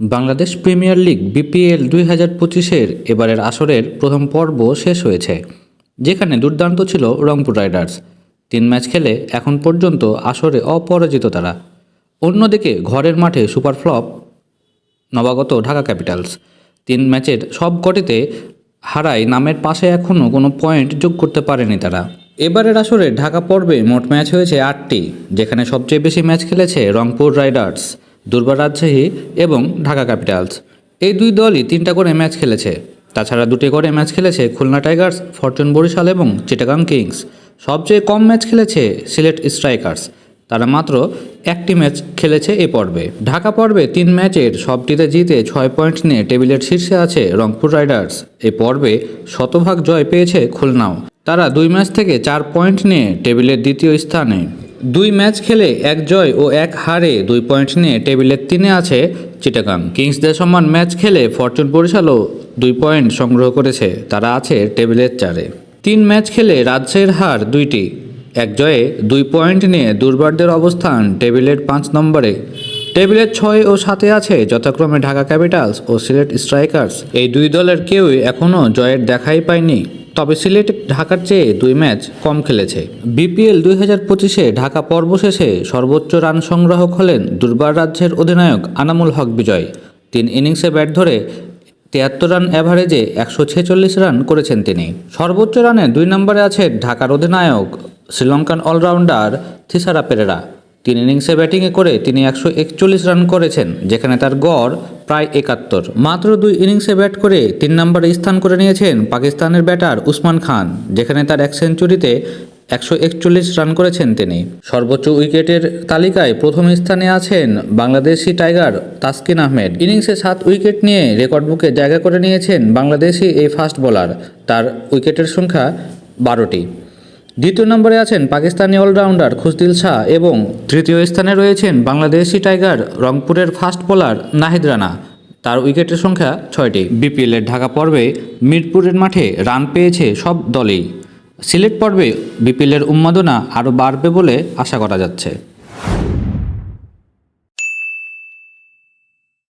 Bangladesh premier league BPL দুই হাজার পঁচিশের এবারের আসরের প্রথম পর্ব শেষ হয়েছে, যেখানে দুর্দান্ত ছিল রংপুর রাইডার্স। তিন ম্যাচ খেলে এখন পর্যন্ত আসরে অপরাজিত তারা। অন্যদিকে ঘরের মাঠে সুপার ফ্লপ, নবাগত ঢাকা ক্যাপিটালস। তিন ম্যাচের সব কটিতে হারায় নামের পাশে এখনও কোনো পয়েন্ট যোগ করতে পারেনি তারা। এবারের আসরে ঢাকা পর্বে মোট ম্যাচ হয়েছে আটটি, যেখানে সবচেয়ে বেশি ম্যাচ খেলেছে রংপুর রাইডার্স। দুর্বার রাজশাহী এবং ঢাকা ক্যাপিটালস। এই দুই দলই তিনটা করে ম্যাচ খেলেছে। তাছাড়া দুটি করে ম্যাচ খেলেছে খুলনা টাইগার্স, ফরচুন বরিশাল এবং চিটাগাং কিংস। সবচেয়ে কম ম্যাচ খেলেছে সিলেট স্ট্রাইকার্স। তারা মাত্র একটি ম্যাচ খেলেছে এ পর্বে। ঢাকা পর্বে তিন ম্যাচের সবটিতে জিতে ছয় পয়েন্ট নিয়ে টেবিলের শীর্ষে আছে রংপুর রাইডার্স। এ পর্বে শতভাগ জয় পেয়েছে খুলনাও। তারা দুই ম্যাচ থেকে চার পয়েন্ট নিয়ে টেবিলের দ্বিতীয় স্থানে দুই ম্যাচ খেলে এক জয় ও এক হারে দুই পয়েন্ট নিয়ে টেবিলের তিনে আছে চিটাগাং। কিংসদের সমান ম্যাচ খেলে ফরচুন বরিশালও দুই পয়েন্ট সংগ্রহ করেছে। তারা আছে টেবিলের চারে। তিন ম্যাচ খেলে রাজশাহীর হার দুইটি। এক জয়ে দুই পয়েন্ট নিয়ে দুর্বারদের অবস্থান টেবিলের পাঁচ নম্বরে। টেবিলের ছয় ও সাতে আছে যথাক্রমে ঢাকা ক্যাপিটালস ও সিলেট স্ট্রাইকার্স। এই দুই দলের কেউই এখনও জয়ের দেখাই পায়নি। তবে সিলেট ঢাকার চেয়ে দুই ম্যাচ কম খেলেছে। বিপিএল দুই হাজার পঁচিশে ঢাকা পর্ব শেষে সর্বোচ্চ রান সংগ্রাহক হলেন দুর্বার রাজ্যের অধিনায়ক আনামুল হক বিজয়। তিন ইনিংসে ব্যাট ধরে তিয়াত্তর রান অ্যাভারেজে একশো ছেচল্লিশ রান করেছেন তিনি। সর্বোচ্চ রানে দুই নম্বরে আছে ঢাকার অধিনায়ক শ্রীলঙ্কান অলরাউন্ডার থিসারা পেরেরা। তিন ইনিংসে ব্যাটিংয়ে করে তিনি একশো একচল্লিশ রান করেছেন, যেখানে তার গড় প্রায় একাত্তর। মাত্র দুই ইনিংসে ব্যাট করে তিন নম্বরে স্থান করে নিয়েছেন পাকিস্তানের ব্যাটার উসমান খান, যেখানে তার এক সেঞ্চুরিতে একশো একচল্লিশ রান করেছেন তিনি। সর্বোচ্চ উইকেটের তালিকায় প্রথম স্থানে আছেন বাংলাদেশি টাইগার তাসকিন আহমেদ। ইনিংসে সাত উইকেট নিয়ে রেকর্ড বুকে জায়গা করে নিয়েছেন বাংলাদেশি এই ফাস্ট বোলার। তার উইকেটের সংখ্যা বারোটি। দ্বিতীয় নম্বরে আছেন পাকিস্তানি অলরাউন্ডার খুশদিল শাহ এবং তৃতীয় স্থানে রয়েছেন বাংলাদেশি টাইগার রংপুরের ফাস্ট বোলার নাহিদ রানা। তার উইকেটের সংখ্যা ছয়টি। বিপিএলের ঢাকা পর্বে মিরপুরের মাঠে রান পেয়েছে সব দলেই। সিলেট পর্বে বিপিএলের উন্মাদনা আরও বাড়বে বলে আশা করা যাচ্ছে।